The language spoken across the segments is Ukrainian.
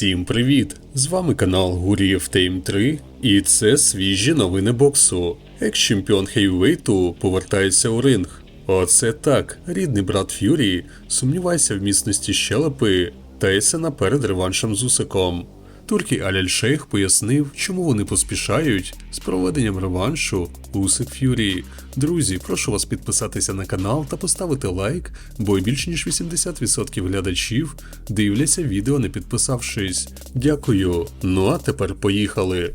Всім привіт! З вами канал Гурієв Тейм 3, і це свіжі новини боксу. Екс-чемпіон Хейвейту повертається у ринг. Оце так, рідний брат Ф'юрі сумнівається в міцності щелепи Тейсона перед реваншем з Усиком. Туркі Аляль Шейх пояснив, чому вони поспішають з проведенням реваншу Усик Ф'юрі. Друзі, прошу вас підписатися на канал та поставити лайк, бо більш ніж 80% глядачів дивляться відео не підписавшись. Дякую. Ну а тепер поїхали.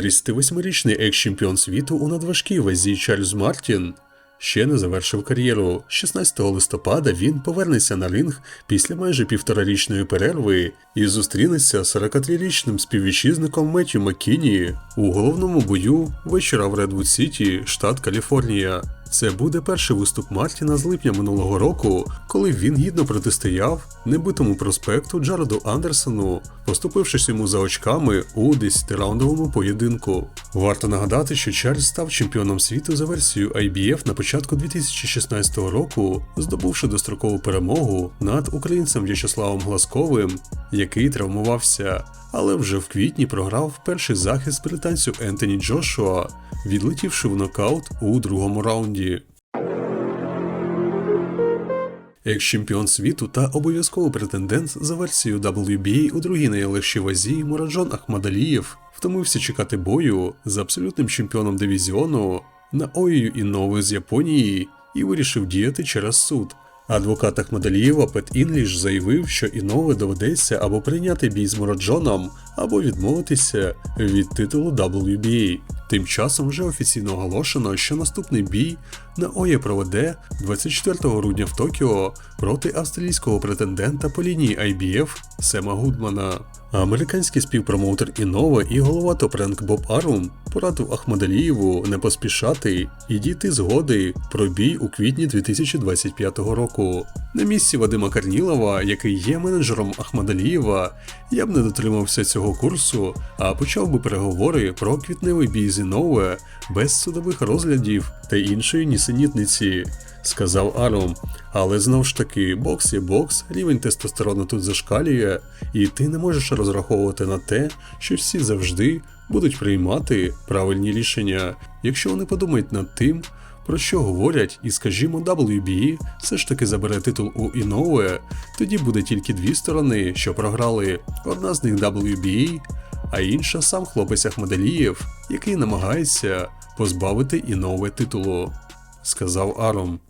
38-річний екс-чемпіон світу у надважкій вазі Чарльз Мартін ще не завершив кар'єру. 16 листопада він повернеться на ринг після майже півторарічної перерви і зустрінеться з 43-річним співвітчизником Меттю Маккіні у головному бою вечора в Редвуд Сіті, штат Каліфорнія. Це буде перший виступ Мартіна з липня минулого року, коли він гідно протистояв небитому проспекту Джареду Андерсону, поступившись йому за очками у 10-раундовому поєдинку. Варто нагадати, що Чарльз став чемпіоном світу за версією IBF на початку 2016 року, здобувши дострокову перемогу над українцем В'ячеславом Гласковим, який травмувався, але вже в квітні програв перший захист британцю Ентоні Джошуа, відлетівши в нокаут у другому раунді. Екс-чемпіон світу та обов'язковий претендент за версією WBA у другій найлегшій вазі Мураджон Ахмадалієв втомився чекати бою з абсолютним чемпіоном дивізіону Наоєю Іновою з Японії і вирішив діяти через суд. Адвокат Ахмадалієва Пет Інліш заявив, що Інове доведеться або прийняти бій з Мураджоном, або відмовитися від титулу WBA. Тим часом вже офіційно оголошено, що наступний бій Наоє проведе 24 грудня в Токіо проти австралійського претендента по лінії IBF Сема Гудмана. Американський співпромоутер Інова і голова Топренк Боб Арум порадив Ахмадалієву не поспішати і дійти згоди про бій у квітні 2025 року. На місці Вадима Карнілова, який є менеджером Ахмадалієва, я б не дотримався цього курсу, а почав би переговори про квітневий бій з Інове без судових розглядів та іншої нісенітниці. Сказав Аром, але знов ж таки, бокс є бокс, рівень тестостерону тут зашкалює, і ти не можеш розраховувати на те, що всі завжди будуть приймати правильні рішення, якщо вони подумають над тим, про що говорять, і скажімо, WBE все ж таки забере титул у Іноуе, тоді буде тільки дві сторони, що програли. Одна з них WBE, а інша сам хлопець Ахмадалієв, який намагається позбавити Іноуе титулу, сказав Аром.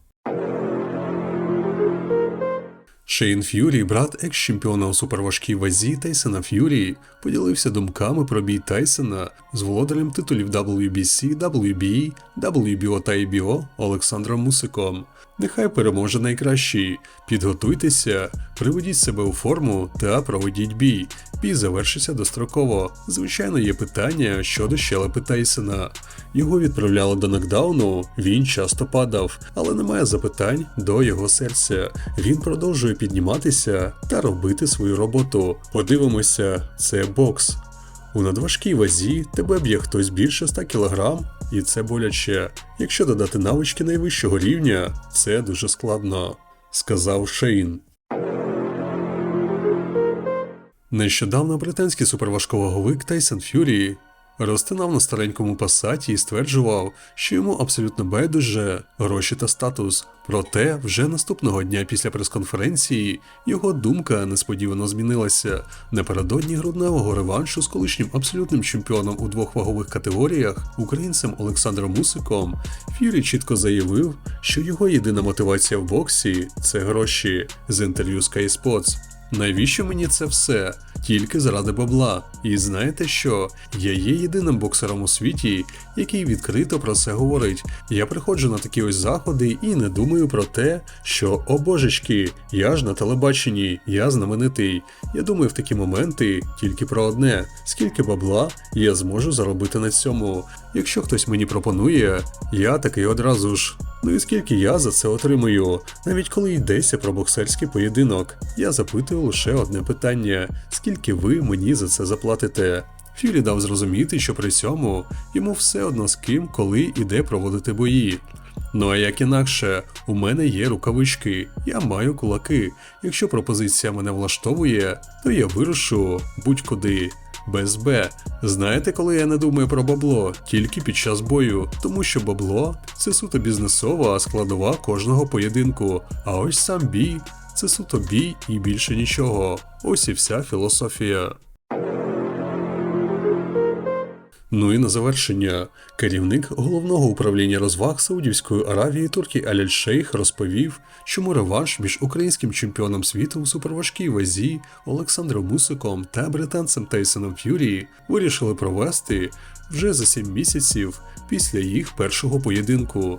Шейн Ф'юрі, брат екс-чемпіона у суперважкій вазі Тайсона Ф'юрі, поділився думками про бій Тайсона з володарем титулів WBC, WBE, WBO та IBO Олександром Мусиком. Нехай переможе найкращий. Підготуйтеся, приведіть себе у форму та проведіть бій. Бій завершиться достроково. Звичайно, є питання щодо щелепи Тайсона. Його відправляли до нокдауну, він часто падав, але немає запитань до його серця. Він продовжує підніматися та робити свою роботу. Подивимося, це бокс. У надважкій вазі тебе б'є хтось більше 100 кг, і це боляче. Якщо додати навички найвищого рівня, це дуже складно, сказав Шейн. Нещодавно британський суперважковаговик Тайсон Ф'юрі розтинав на старенькому пасаті і стверджував, що йому абсолютно байдуже гроші та статус. Проте вже наступного дня після прес-конференції його думка несподівано змінилася. Напередодні грудневого реваншу з колишнім абсолютним чемпіоном у двох вагових категоріях, українцем Олександром Мусиком, Ф'юрі чітко заявив, що його єдина мотивація в боксі це гроші з інтерв'ю Sky Sports. Навіщо мені це все? Тільки заради бабла. І знаєте що? Я є єдиним боксером у світі, який відкрито про це говорить. Я приходжу на такі ось заходи і не думаю про те, що о божечки, я ж на телебаченні, я знаменитий. Я думаю в такі моменти тільки про одне: скільки бабла я зможу заробити на цьому. Якщо хтось мені пропонує, я такий одразу ж. Ну і скільки я за це отримую? Навіть коли йдеться про боксерський поєдинок, я запитую лише одне питання: скільки ви мені за це заплатите? Фюрі дав зрозуміти, що при цьому йому все одно з ким, коли іде проводити бої. Ну а як інакше, у мене є рукавички, я маю кулаки. Якщо пропозиція мене влаштовує, то я вирушу будь-куди. Без Б. Знаєте, коли я не думаю про бабло, тільки під час бою, тому що бабло це суто бізнесова складова кожного поєдинку. А ось сам бій це суто бій і більше нічого. Ось і вся філософія. Ну і на завершення, керівник головного управління розваг Саудівської Аравії Туркі Аляль Шейх розповів, чому реванш між українським чемпіоном світу у суперважкій вазі Олександром Мусиком та британцем Тейсоном Ф'юрі вирішили провести вже за 7 місяців після їх першого поєдинку.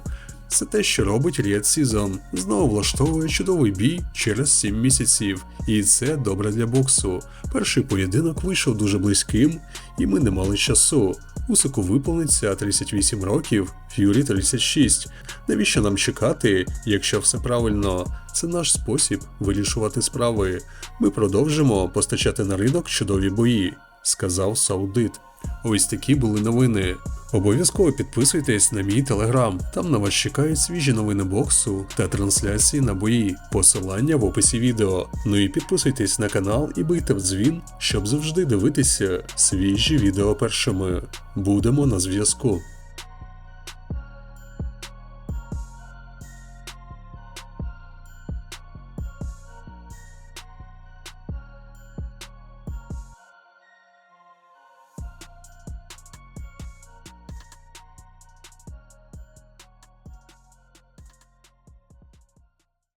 Це те, що робить Ріад Сізон. Знову влаштовує чудовий бій через 7 місяців, і це добре для боксу. Перший поєдинок вийшов дуже близьким, і ми не мали часу. Усику виповниться 38 років, Ф'юрі 36. Навіщо нам чекати, якщо все правильно? Це наш спосіб вирішувати справи. Ми продовжимо постачати на ринок чудові бої, сказав Саудит. Ось такі були новини. Обов'язково підписуйтесь на мій телеграм. Там на вас чекають свіжі новини боксу та трансляції на бої. Посилання в описі відео. Ну і підписуйтесь на канал і бийте в дзвін, щоб завжди дивитися свіжі відео першими. Будемо на зв'язку.